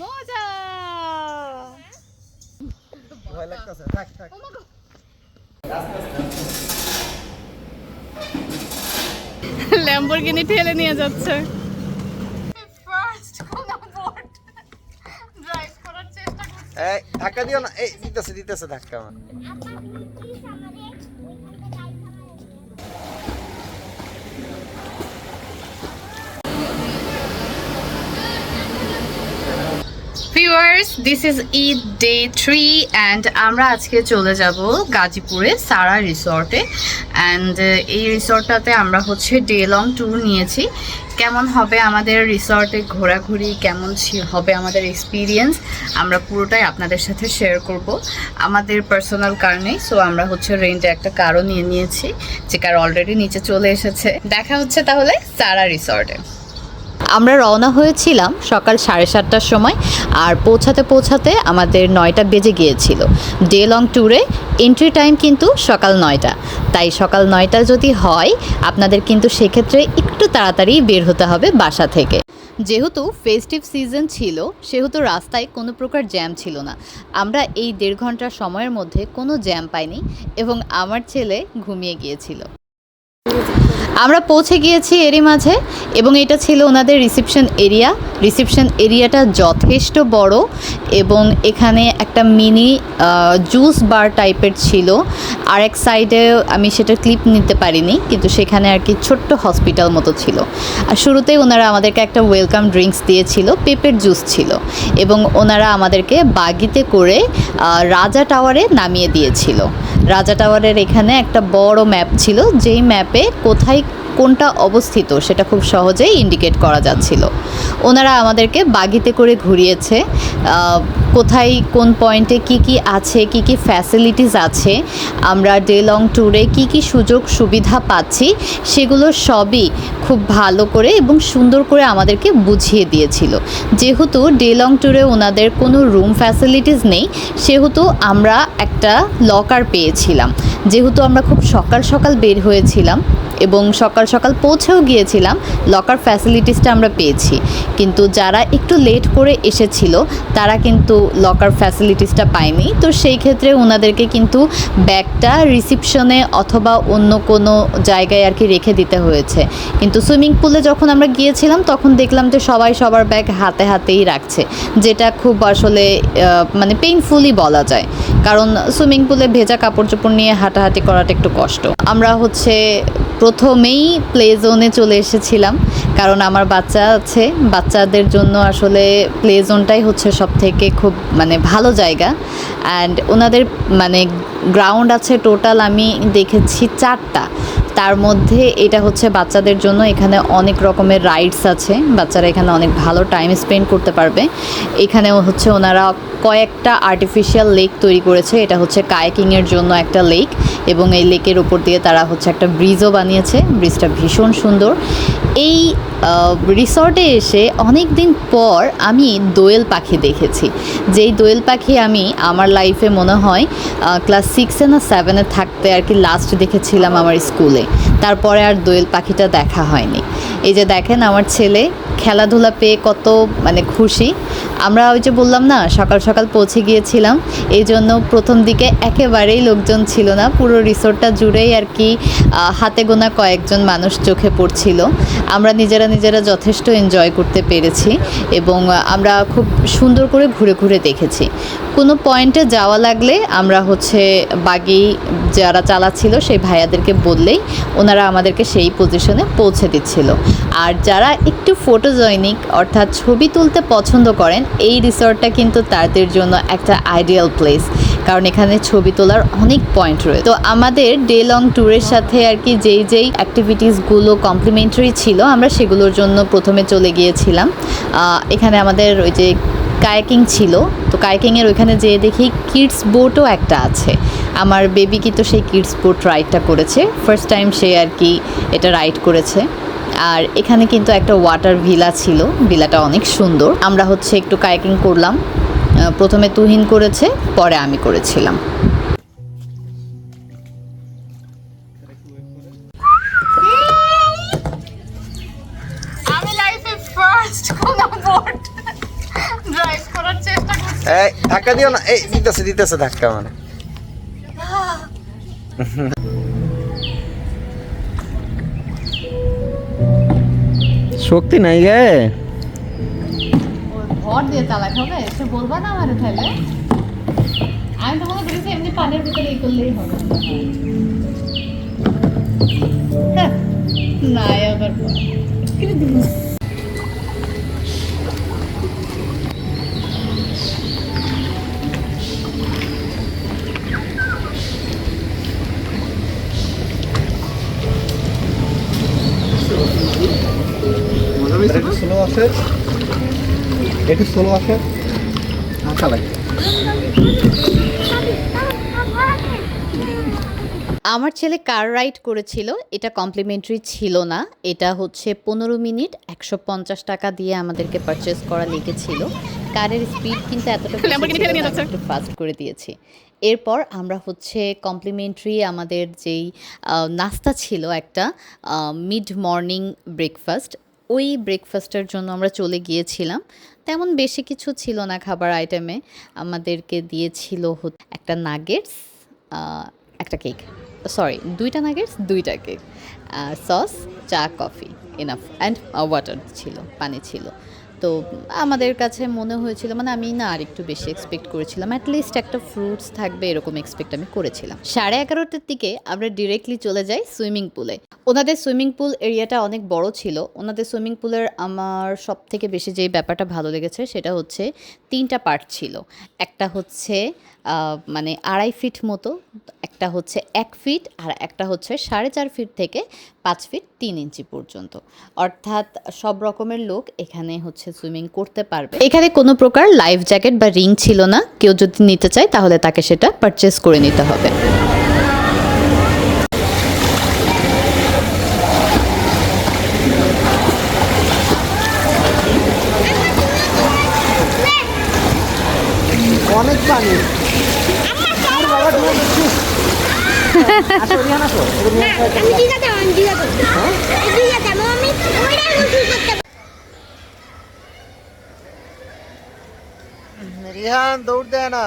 মজা। ভয় লাগতেছে। থাক থাক। ল্যাম্বরগিনি ঠেলে নিয়ে যাচ্ছে। ধাক্কা দিও না। এই দিতেছে দিতেছে ধাক্কা আমার। Viewers this is Eid day three and আমরা আজকে চলে যাব গাজীপুরে সারা রিসর্টে অ্যান্ড এই রিসর্টটাতে আমরা হচ্ছে ডে লং ট্যুর নিয়েছি। কেমন হবে আমাদের রিসর্টে ঘোরাঘুরি? কেমন হবে আমাদের এক্সপিরিয়েন্স আমরা পুরোটাই আপনাদের সাথে শেয়ার করব। আমাদের পার্সোনাল কার নেই সো আমরা হচ্ছে রেন্টে একটা কারও নিয়ে নিয়েছি, যে কার অলরেডি নিচে চলে এসেছে। দেখা হচ্ছে তাহলে সারা রিসর্টে আমরা রওনা হয়েছিলাম সকাল সাড়ে সাতটার সময় আর পৌঁছাতে পৌঁছাতে আমাদের নয়টা বেজে গিয়েছিল। ডে লং ট্যুরে এন্ট্রি টাইম কিন্তু সকাল নয়টা। তাই সকাল নয়টা যদি হয়, আপনাদের কিন্তু সেক্ষেত্রে একটু তাড়াতাড়ি বের হতে হবে বাসা থেকে। যেহেতু ফেস্টিভ সিজন ছিল, সেহেতু রাস্তায় কোনো প্রকার জ্যাম ছিল না। আমরা এই দেড় ঘণ্টা সময়ের মধ্যে কোনো জ্যাম পাইনি এবং আমার ছেলে ঘুমিয়ে গিয়েছিল। আমরা পৌঁছে গিয়েছি এরই মাঝে এবং এটা ছিল ওনাদের রিসেপশন এরিয়া রিসেপশন এরিয়াটা যথেষ্ট বড় এবং এখানে একটা মিনি জুস বার টাইপের ছিল। আর এক সাইডে আমি সেটা ক্লিপ নিতে পারিনি, কিন্তু সেখানে আর কি ছোট্ট হসপিটাল মতো ছিল। আর শুরুতেই ওনারা আমাদেরকে একটা ওয়েলকাম ড্রিঙ্কস দিয়েছিল পেপের জুস ছিল এবং ওনারা আমাদেরকে বাগিতে করে রাজা টাওয়ারে নামিয়ে দিয়েছিল। রাজা টাওয়ারের এখানে একটা বড় ম্যাপ ছিল যেই ম্যাপে কোথায় কোনটা অবস্থিত সেটা খুব সহজেই ইন্ডিকেট করা যাচ্ছিল। ওনারা আমাদেরকে বাগিতে করে ঘুরিয়েছে কোথায় কোন পয়েন্টে কি কি আছে, কি কি ফ্যাসিলিটিস আছে, আমরা ডে লং ট্যুরে কি কি সুযোগ সুবিধা পাচ্ছি, সেগুলো সবই খুব ভালো করে এবং সুন্দর করে আমাদেরকে বুঝিয়ে দিয়েছিল। যেহেতু ডে লং ট্যুরে ওনাদের কোনো রুম ফ্যাসিলিটিস নেই, সেহেতু আমরা একটা লকার পেয়েছিলাম। যেহেতু আমরা খুব সকাল সকাল বের হয়েছিলাম এবং সকাল সকাল পৌঁছেও গিয়েছিলাম। লকার ফ্যাসিলিটিসটা আমরা পেয়েছি। কিন্তু যারা একটু লেট করে এসেছিল, তারা কিন্তু লকার ফ্যাসিলিটিসটা পায়নি। তো সেই ক্ষেত্রে ওনাদেরকে কিন্তু ব্যাগটা রিসিপশনে অথবা অন্য কোনো জায়গায় আর কি রেখে দিতে হয়েছে। কিন্তু সুইমিং পুলে যখন আমরা গিয়েছিলাম, তখন দেখলাম যে সবাই সবার ব্যাগ হাতে হাতেই রাখছে। যেটা খুব আসলে মানে পেইনফুলি বলা যায়। কারণ সুইমিং পুলে ভেজা কাপড় চোপড় নিয়ে হাঁটাহাঁটি করাটা একটু কষ্ট। আমরা হচ্ছে প্রথমেই প্লে জোনে চলে এসেছিলাম। কারণ আমার বাচ্চা আছে, বাচ্চাদের জন্য আসলে প্লে জোনটাই হচ্ছে সব থেকে খুব মানে ভালো জায়গা। অ্যান্ড ওনাদের মানে গ্রাউন্ড আছে টোটাল আমি দেখেছি চারটা। তার মধ্যে এটা হচ্ছে বাচ্চাদের জন্য এখানে অনেক রকমের রাইডস আছে। বাচ্চারা এখানে অনেক ভালো টাইম স্পেন্ড করতে পারবে। এখানেও হচ্ছে ওনারা কয়েকটা আর্টিফিশিয়াল লেক তৈরি করেছে। এটা হচ্ছে কায়াকিংয়ের জন্য একটা লেক এবং এই লেকের উপর দিয়ে তারা হচ্ছে একটা ব্রিজও বানিয়েছে। ব্রিজটা ভীষণ সুন্দর। এই রিসর্টে এসে অনেক দিন পর আমি দোয়েল পাখি দেখেছি। যেই দোয়েল পাখি আমি আমার লাইফে মনে হয় ক্লাস সিক্সে না সেভেনে থাকতে আর কি লাস্ট দেখেছিলাম আমার স্কুলে তারপরে আর দোয়েল পাখিটা দেখা হয়নি। এই যে দেখেন আমার ছেলে খেলাধুলা পেয়ে কত মানে খুশি। আমরা ওই যে বললাম না, সকাল সকাল পৌঁছে গিয়েছিলাম। এই জন্য প্রথম দিকে একেবারেই লোকজন ছিল না। পুরো রিসোর্টটা জুড়েই আর কি হাতে গোনা কয়েকজন মানুষ চোখে পড়ছিল। আমরা নিজেরা নিজেরা যথেষ্ট এনজয় করতে পেরেছি এবং আমরা খুব সুন্দর করে ঘুরে ঘুরে দেখেছি। কোনো পয়েন্টে যাওয়া লাগলে আমরা হচ্ছে বাগি যারা চালাচ্ছিল সেই ভাইয়াদেরকে বললেই ওনারা আমাদেরকে সেই পজিশনে পৌঁছে দিচ্ছিল। আর যারা একটু ফটোজয়নিক অর্থাৎ ছবি তুলতে পছন্দ করেন, এই রিসর্টটা কিন্তু তাদের জন্য একটা আইডিয়াল প্লেস কারণ এখানে ছবি তোলার অনেক পয়েন্ট রয়েছে। তো আমাদের ডে লং ট্যুরের সাথে আর কি যেই যেই অ্যাক্টিভিটিসগুলো কমপ্লিমেন্টারি ছিল, আমরা সেগুলোর জন্য প্রথমে চলে গিয়েছিলাম। এখানে আমাদের ওই যে কায়াকিং ছিল, তো কায়াকিংয়ের ওইখানে যেয়ে দেখি কিডস বোটও একটা আছে। আমার বেবি কিন্তু সেই কিডস বোট রাইডটা করেছে। ফার্স্ট টাইম সে আর কি এটা রাইড করেছে। আর এখানে কিন্তু একটা ওয়াটার ভিলা ছিল ভিলাটা অনেক সুন্দর। আমরা হচ্ছে একটু কায়াকিং করলাম। প্রথমে তুহিন করেছে, পরে আমি করেছিলাম। এই ধাক্কা দিও না। এই দিতেছে দিতেছে ধাক্কা মানে। শক্তি নাই গে। ভর দিয়ে চালাতে হবে সে বলবা না আমার তাহলে আমি তো মনে করেছি এমনি পানের ভিতরে এই করলেই হবে। হ্যাঁ, না আবার একটু স্লো আসে চালাই। আমার ছেলে কার রাইড করেছিল এটা কমপ্লিমেন্টারি ছিল না। এটা হচ্ছে পনেরো মিনিট একশো পঞ্চাশ টাকা দিয়ে আমাদেরকে পারচেস করা লেগেছিল। কারের স্পিড কিন্তু এতটা একটু ফাস্ট করে দিয়েছি। এরপর আমরা হচ্ছে কমপ্লিমেন্টারি আমাদের যেই আহ, নাস্তা ছিল একটা মিড মর্নিং ব্রেকফাস্ট ওই ব্রেকফাস্টের জন্য আমরা চলে গিয়েছিলাম। তেমন বেশি কিছু ছিল না খাবার আইটেমে আমাদেরকে দিয়েছিল একটা নাগেটস একটা কেক সরি দুইটা নাগেটস দুইটা কেক সস চা কফি এনাফ অ্যান্ড ওয়াটার ছিল, পানি ছিল। তো আমাদের কাছে মনে হয়েছিল মানে আমি না আর একটু বেশি এক্সপেক্ট করেছিলাম। অ্যাটলিস্ট একটা ফ্রুটস থাকবে এরকম এক্সপেক্ট আমি করেছিলাম। সাড়ে এগারোটার দিকে আমরা ডিরেক্টলি চলে যাই সুইমিং পুলে ওনাদের সুইমিং পুল এরিয়াটা অনেক বড় ছিল। ওনাদের সুইমিং পুলের আমার সব থেকে বেশি যেই ব্যাপারটা ভালো লেগেছে সেটা হচ্ছে তিনটা পার্ট ছিল। একটা হচ্ছে মানে আড়াই ফিট মতো, একটা হচ্ছে এক ফিট আর একটা হচ্ছে সাড়ে চার ফিট থেকে পাঁচ ফিট তিন ইঞ্চি পর্যন্ত। অর্থাৎ সব রকমের লোক এখানে হচ্ছে সুইমিং করতে পারবে। এখানে কোনো প্রকার লাইফ জ্যাকেট বা রিং ছিল না। কেউ যদি নিতে চায় তাহলে তাকে সেটা পারচেস করে নিতে হবে অনেক পানি আর বাবা ডুবে গেছি। আসো, রিহান আসো। না আমি জিগাতে আমি জিগাতে জিগাতে আমি ওইটা রুসু করতে রিহান দৌড় দেয় না।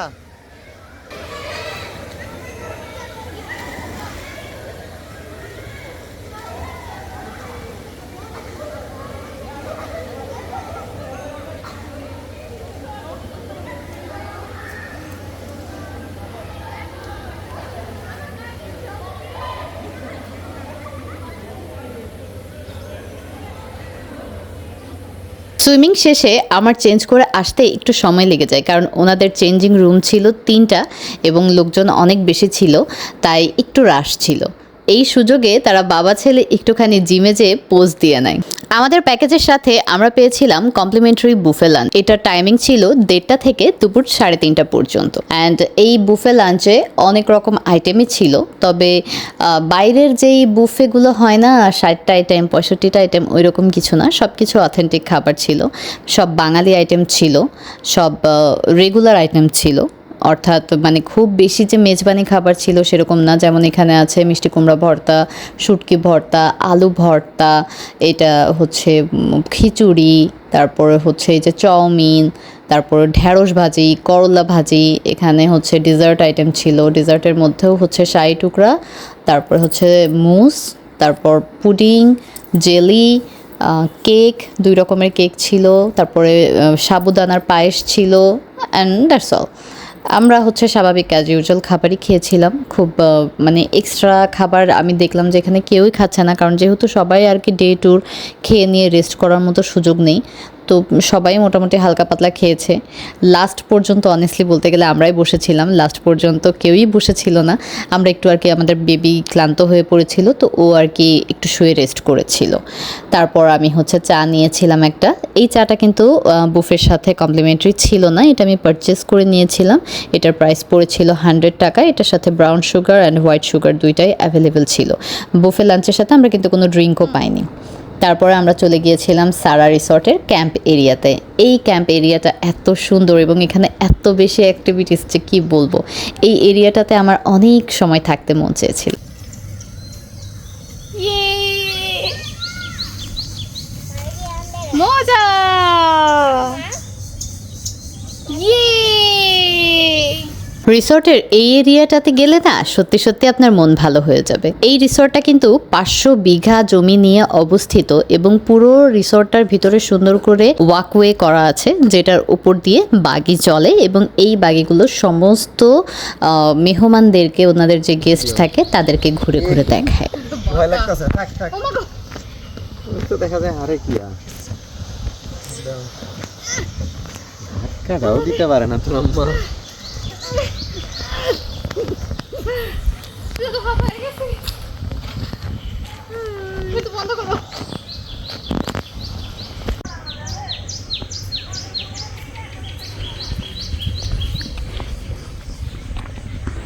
সুইমিং শেষে আমার চেঞ্জ করে আসতে একটু সময় লেগে যায়, কারণ ওনাদের চেঞ্জিং রুম ছিল তিনটা এবং লোকজন অনেক বেশি ছিল, তাই একটু রাশ ছিল। এই সুযোগে তারা বাবা ছেলে একটুখানি জিমে যেয়ে পোজ দিয়ে নেয়। আমাদের প্যাকেজের সাথে আমরা পেয়েছিলাম কমপ্লিমেন্টারি বুফে লাঞ্চ এটার টাইমিং ছিল দেড়টা থেকে দুপুর সাড়ে তিনটা পর্যন্ত। অ্যান্ড এই বুফে লাঞ্চে অনেক রকম আইটেমই ছিল, তবে বাইরের যেই বুফেগুলো হয় না, ষাটটা আইটেম পঁয়ষট্টিটা আইটেম ওই রকম কিছু না সব কিছু অথেন্টিক খাবার ছিল। সব বাঙালি আইটেম ছিল, সব রেগুলার আইটেম ছিল। অর্থাৎ মানে খুব বেশি যে মেজবানি খাবার ছিল সেরকম না। যেমন এখানে আছে মিষ্টি কুমড়া ভর্তা, শুটকি ভর্তা, আলু ভর্তা, এটা হচ্ছে খিচুড়ি, তারপরে হচ্ছে এই যে চাউমিন, তারপরে ঢ্যাঁড়স ভাজি, করলা ভাজি, এখানে হচ্ছে ডেজার্ট আইটেম ছিল। ডেজার্টের মধ্যেও হচ্ছে শাহি টুকরা, তারপরে হচ্ছে মুস, তারপর পুডিং, জেলি কেক, দুই রকমের কেক ছিল, তারপরে সাবুদানার পায়েস ছিল অ্যান্ড দ্যাটস অল আমরা হচ্ছে স্বাভাবিক অ্যাজ ইউজুয়াল খাবারই খেয়েছিলাম। খুব মানে এক্সট্রা খাবার আমি দেখলাম যে এখানে কেউই খাচ্ছে না, কারণ যেহেতু সবাই আর কি ডে ট্যুর খেয়ে নিয়ে রেস্ট করার মতো সুযোগ নেই। তো সবাই মোটামুটি হালকা পাতলা খেয়েছে। লাস্ট পর্যন্ত অনেস্টলি বলতে গেলে আমরাই বসেছিলাম। লাস্ট পর্যন্ত কেউই বসেছিল না। আমরা একটু আর কি আমাদের বেবি ক্লান্ত হয়ে পড়েছিল, তো ও আর কি একটু শুয়ে রেস্ট করেছিল। তারপর আমি হচ্ছে চা নিয়েছিলাম একটা। এই চাটা কিন্তু বুফের সাথে কমপ্লিমেন্টারি ছিল না। এটা আমি পারচেস করে নিয়েছিলাম। এটার প্রাইস পড়েছিল হান্ড্রেড টাকা। এটার সাথে brown sugar and white sugar দুইটাই অ্যাভেলেবেল ছিল। বুফে লাঞ্চের সাথে আমরা কিন্তু কোনো ড্রিঙ্কও পাইনি। তারপরে আমরা চলে গিয়েছিলাম সারা রিসর্টের ক্যাম্প এরিয়াতে। এই ক্যাম্প এরিয়াটা এত সুন্দর এবং এখানে এত বেশি অ্যাক্টিভিটিস যে কী বলব? এই এরিয়াটাতে আমার অনেক সময় থাকতে মন চেয়েছিল। মজা! রিসর্টের এই এরিয়াটাতে গেলে না সত্যি সত্যি আপনার মন ভালো হয়ে যাবে। এই রিসর্টটা কিন্তু পাঁচশো বিঘা জমি নিয়ে অবস্থিত এবং পুরো রিসর্টটার ভিতরে সুন্দর করে ওয়াকওয়ে করা আছে, যেটার উপর দিয়ে বাগি চলে এবং এই বাগিগুলো সমস্ত মেহমানদেরকে, ওনাদের যে গেস্ট থাকে, তাদেরকে ঘুরে ঘুরে দেখায়। দেখা যায় আরে কি আর। ধাক্কাটাও দিতে পারে না তো বন্ধ করো।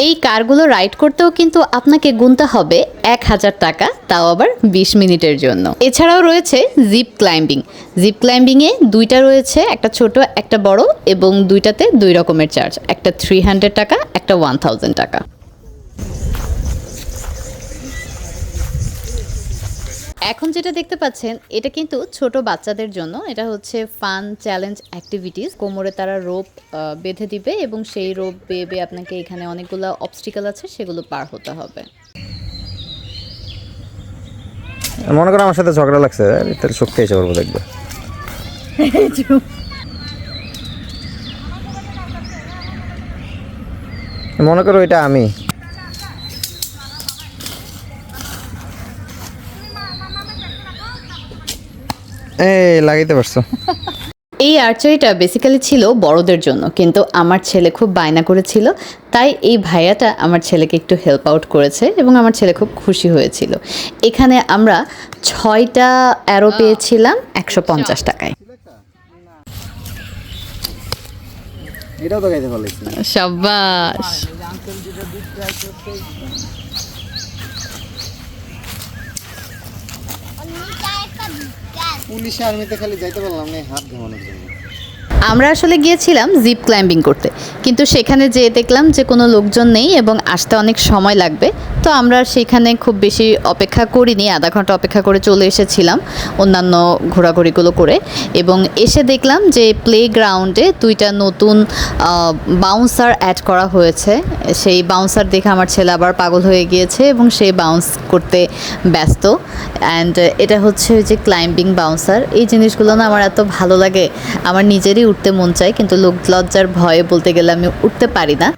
এই কারগুলো রাইড করতেও কিন্তু আপনাকে গুনতে হবে এক হাজার টাকা, তাও আবার বিশ মিনিটের জন্য। এছাড়াও রয়েছে জিপ ক্লাইম্বিং। জিপ ক্লাইম্বিংয়ে দুইটা রয়েছে, একটা ছোট, একটা বড় এবং দুইটাতে দুই রকমের চার্জ। একটা থ্রি হান্ড্রেড টাকা, একটা ওয়ান থাউজেন্ড টাকা। এখন যেটা দেখতে পাচ্ছেন, এটা কিন্তু ছোট বাচ্চাদের জন্য। এটা হচ্ছে ফান চ্যালেঞ্জ অ্যাক্টিভিটিস। কোমরে তারা রোপ বেঁধে দিবে এবং সেই রোপ বেয়ে আপনাকে এখানে অনেকগুলো অবস্টিকেল আছে, সেগুলো পার হতে হবে। মনে করো আমার সাথে ঝগড়া লাগছে, তাহলে শক্তি এসে করব দেখবে। মনে করো এটা আমি। এই লাগাইতে পারছ। এই আর্চারিটা বেসিক্যালি ছিল বড়দের জন্য কিন্তু আমার ছেলে খুব বায়না করেছিল তাই এই ভাইয়াটা আমার ছেলেকে একটু হেল্প আউট করেছে এবং আমার ছেলে খুব খুশি হয়েছিল। এখানে আমরা ছয়টা অ্যারো পেয়েছিলাম একশো পঞ্চাশ টাকায়। এটাও তো পারলাম পুলিশ আর্মিতে খালি যাইতে পারলাম না হাত ঘামানোর জন্য। আমরা আসলে গিয়েছিলাম জিপ ক্লাইম্বিং করতে, কিন্তু সেখানে যেয়ে দেখলাম যে কোনো লোকজন নেই এবং আসতে অনেক সময় লাগবে। তো আমরা সেখানে খুব বেশি অপেক্ষা করিনি, আধা ঘণ্টা অপেক্ষা করে চলে এসেছিলাম অন্যান্য ঘোরাঘুরিগুলো করে এবং এসে দেখলাম যে প্লে গ্রাউন্ডে দুইটা নতুন বাউন্সার অ্যাড করা হয়েছে। সেই বাউন্সার দেখে আমার ছেলে আবার পাগল হয়ে গিয়েছে এবং সে বাউন্স করতে ব্যস্ত। অ্যান্ড এটা হচ্ছে যে ক্লাইম্বিং বাউন্সার এই জিনিসগুলো না আমার এত ভালো লাগে। আমার নিজেরই উঠতে মন চায়, কিন্তু লোক লজ্জার ভয়ে বলতে গেলে আমি উঠতে পারি না।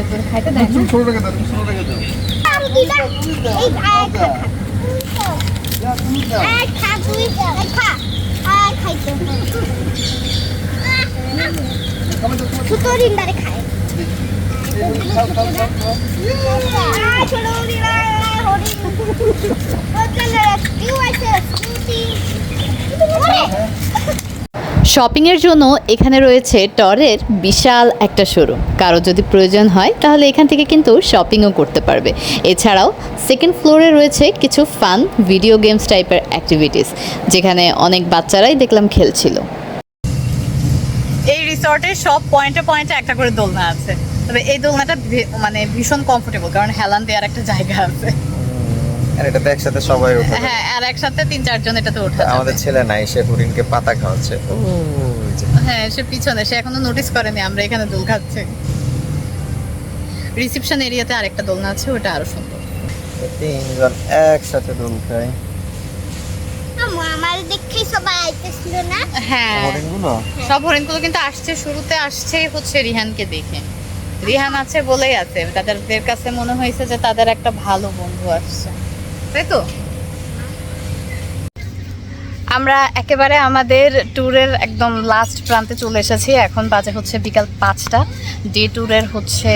এই যাওয়া হাবুসে না। আসবে ওদিন আছে আর দুজন আমি তো ডাক্তার হুড়ি ওদিন আছে ও বাবা হুড়ি নাচছে পিচ্ছি বলতেছে ছোট ডিন্ডারে খায় ছোট ডিন্ডারে হরিণ ওখানে কিউ আছে স্কুটি শপিংয়ের জন্য এখানে রয়েছে টরের বিশাল একটা শোরুম কারও যদি প্রয়োজন হয়, তাহলে এখান থেকে কিন্তু শপিংও করতে পারবে। এছাড়াও সেকেন্ড ফ্লোরে রয়েছে কিছু ফান ভিডিও গেমস টাইপের অ্যাক্টিভিটিস যেখানে অনেক বাচ্চারাই দেখলাম খেলছিল। এই রিসর্টের সব পয়েন্টে পয়েন্টে একটা করে দোলনা আছে। তবে এই দোলনাটা মানে ভীষণ কমফোর্টেবল কারণ হেলান দেওয়ার একটা জায়গা আছে। আর এটাতে একসাথে সবাই উঠে হ্যাঁ আর একসাথে তিন চারজন এটাতে ওঠা আমাদের ছেলে নাই সে হরিণকে পাতা খাওয়াচ্ছে। হ্যাঁ সে পিছনে সে এখনও নোটিস করেনি আমরা এখানে দোল খাচ্ছি। রিসেপশন এরিয়াতে আরেকটা দোলনা আছে ওটা আরও সুন্দর। তিনজন একসাথে দোল খায় হ্যাঁ। সব হরিণগুলো? কিন্তু আসছে শুরুতে আসছেই হচ্ছে রিহানকে দেখে। রিহান আছে বলেই আছে তাদের কাছে মনে হয়েছে যে তাদের একটা ভালো বন্ধু আসছে। তাই তো? আমরা একেবারে আমাদের ট্যুরের একদম লাস্ট প্রান্তে চলে এসেছি। এখন বাজে হচ্ছে বিকাল পাঁচটা। ডে ট্যুরের হচ্ছে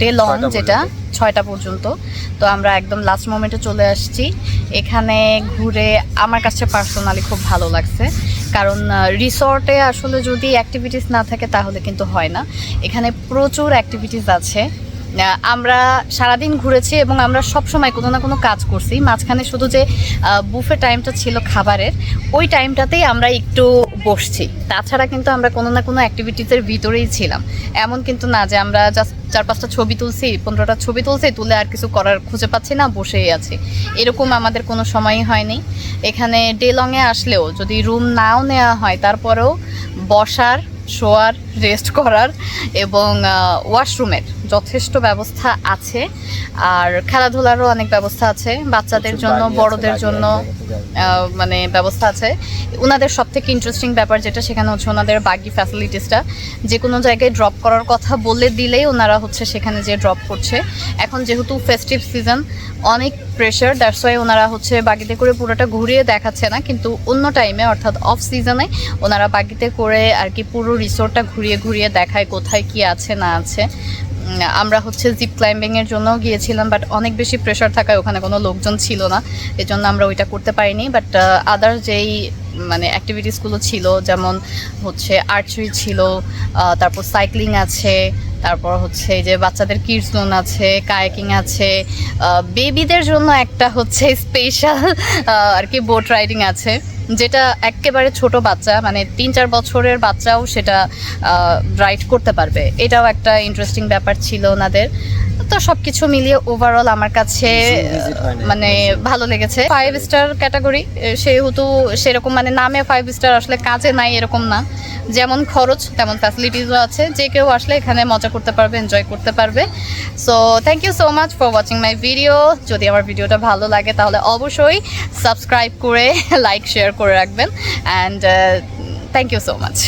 ডে লং যেটা ছয়টা পর্যন্ত। তো আমরা একদম লাস্ট মোমেন্টে চলে আসছি। এখানে ঘুরে আমার কাছে পার্সোনালি খুব ভালো লাগছে। কারণ রিসর্টে আসলে যদি অ্যাক্টিভিটিস না থাকে তাহলে কিন্তু হয় না। এখানে প্রচুর অ্যাক্টিভিটিস আছে। আমরা সারাদিন ঘুরেছি এবং আমরা সব সময় কোনো না কোনো কাজ করছি। মাঝখানে শুধু যে বুফে টাইমটা ছিল খাবারের, ওই টাইমটাতেই আমরা একটু বসছি। তাছাড়া কিন্তু আমরা কোনো না কোনো অ্যাক্টিভিটিসের ভিতরেই ছিলাম। এমন কিন্তু না যে আমরা জাস্ট চার পাঁচটা ছবি তুলছি, পনেরোটা ছবি তুলছি, তুলে আর কিছু করার খুঁজে পাচ্ছি না, বসেই আছি। এরকম আমাদের কোনো সময়ই হয়নি। এখানে ডে লংয়ে আসলেও যদি রুম নাও নেওয়া হয়, তারপরেও বসার শোয়ার রেস্ট করার এবং ওয়াশরুমের যথেষ্ট ব্যবস্থা আছে। আর খেলাধুলারও অনেক ব্যবস্থা আছে। বাচ্চাদের জন্য বড়দের জন্য মানে ব্যবস্থা আছে। ওনাদের সব থেকে ইন্টারেস্টিং ব্যাপার যেটা সেখানে হচ্ছে ওনাদের বাগি ফ্যাসিলিটিসটা যে কোনো জায়গায় ড্রপ করার কথা বলে দিলেই ওনারা হচ্ছে সেখানে যে ড্রপ করছে। এখন যেহেতু ফেস্টিভ সিজন অনেক প্রেশার দ্যাটস ওয়াই ওনারা হচ্ছে বাগিতে করে পুরোটা ঘুরিয়ে দেখাচ্ছে না, কিন্তু অন্য টাইমে অর্থাৎ অফ সিজনে ওনারা বাগিতে করে আর কি পুরো রিসোর্টটা ঘুরিয়ে ঘুরিয়ে দেখায় কোথায় কি আছে, না আছে। আমরা হচ্ছে জিপ ক্লাইম্বিংয়ের জন্য গিয়েছিলাম বাট অনেক বেশি প্রেশার থাকায় ওখানে কোনো লোকজন ছিল না, এজন্য জন্য আমরা ওইটা করতে পারিনি বাট আদার যেই মানে অ্যাক্টিভিটিসগুলো ছিল, যেমন হচ্ছে আর্চারি ছিল তারপর সাইক্লিং আছে, তারপর হচ্ছে যে বাচ্চাদের কিডস আছে কায়াকিং আছে বেবিদের জন্য একটা হচ্ছে স্পেশাল আর কি বোট রাইডিং আছে, যেটা একেবারে ছোট বাচ্চা মানে তিন চার বছরের বাচ্চাও সেটা রাইড করতে পারবে। এটাও একটা ইন্টারেস্টিং ব্যাপার ছিল ওনাদের। তো সব কিছু মিলিয়ে ওভারঅল আমার কাছে মানে ভালো লেগেছে। ফাইভ স্টার ক্যাটাগরি সেহেতু সেরকম মানে নামে ফাইভ স্টার আসলে কাজে নাই এরকম না। যেমন খরচ তেমন ফ্যাসিলিটিসও আছে। যে কেউ আসলে এখানে মজা করতে পারবে এনজয় করতে পারবে। So thank you so much for watching my video যদি আমার ভিডিওটা ভালো লাগে তাহলে অবশ্যই সাবস্ক্রাইব করে লাইক শেয়ার করে রাখবেন। And thank you so much